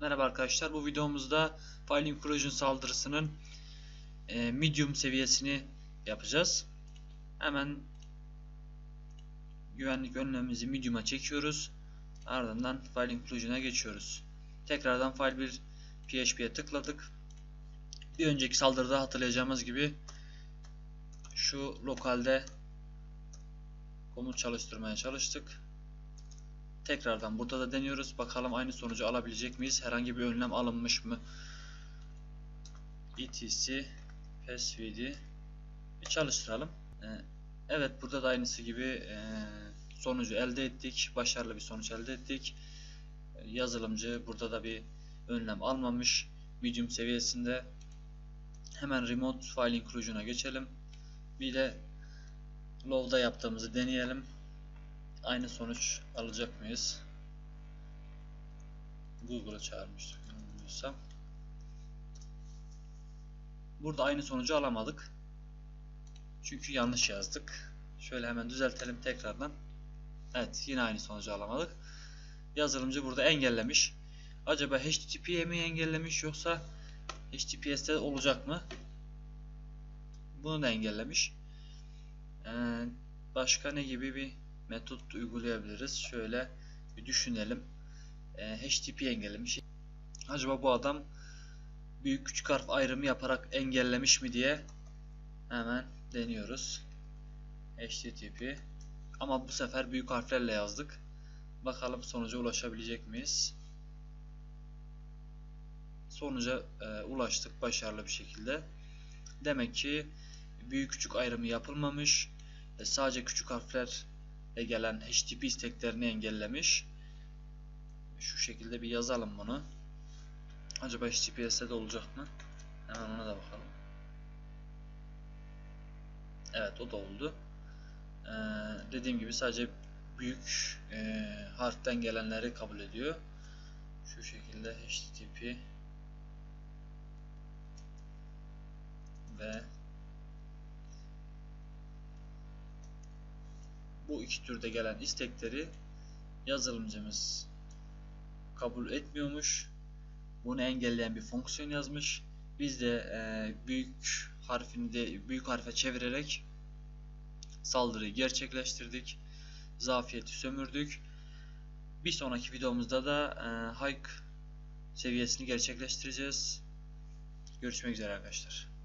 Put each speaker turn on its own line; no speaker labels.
Merhaba arkadaşlar. Bu videomuzda File Inclusion saldırısının e, medium seviyesini yapacağız. Hemen güvenlik önlemimizi medium'a çekiyoruz. Ardından File Inclusion'a geçiyoruz. Tekrardan File 1 PHP'ye tıkladık. Bir önceki saldırıda hatırlayacağımız gibi şu lokalde komut çalıştırmaya çalıştık. Tekrardan burada da deniyoruz. Bakalım aynı sonucu alabilecek miyiz? Herhangi bir önlem alınmış mı? etc passwd bir çalıştıralım. Ee, evet burada da aynısı gibi e, sonucu elde ettik. Başarılı bir sonuç elde ettik. Ee, Yazılımcı burada da bir önlem almamış. Medium seviyesinde. Hemen remote file inclusion'a geçelim. Bir de low'da yaptığımızı deneyelim aynı sonuç alacak mıyız? Google'ı çağırmıştık yanılmıyorsam. Burada aynı sonucu alamadık. Çünkü yanlış yazdık. Şöyle hemen düzeltelim tekrardan. Evet yine aynı sonucu alamadık. Yazılımcı burada engellemiş. Acaba HTTP'ye mi engellemiş yoksa HTTPS'te olacak mı? Bunu da engellemiş. Ee, başka ne gibi bir metot uygulayabiliriz. Şöyle bir düşünelim. E, HTTP engellemiş. Acaba bu adam büyük küçük harf ayrımı yaparak engellemiş mi diye hemen deniyoruz. HTTP ama bu sefer büyük harflerle yazdık. Bakalım sonuca ulaşabilecek miyiz? Sonuca e, ulaştık başarılı bir şekilde. Demek ki büyük küçük ayrımı yapılmamış. E, sadece küçük harfler gelen HTTP isteklerini engellemiş. Şu şekilde bir yazalım bunu. Acaba HTTPS'de de olacak mı? Hemen ona da bakalım. Evet o da oldu. Ee, dediğim gibi sadece büyük e, harften gelenleri kabul ediyor. Şu şekilde HTTP bu iki türde gelen istekleri yazılımcımız kabul etmiyormuş. Bunu engelleyen bir fonksiyon yazmış. Biz de e, büyük harfini de büyük harfe çevirerek saldırıyı gerçekleştirdik. Zafiyeti sömürdük. Bir sonraki videomuzda da e, hike seviyesini gerçekleştireceğiz. Görüşmek üzere arkadaşlar.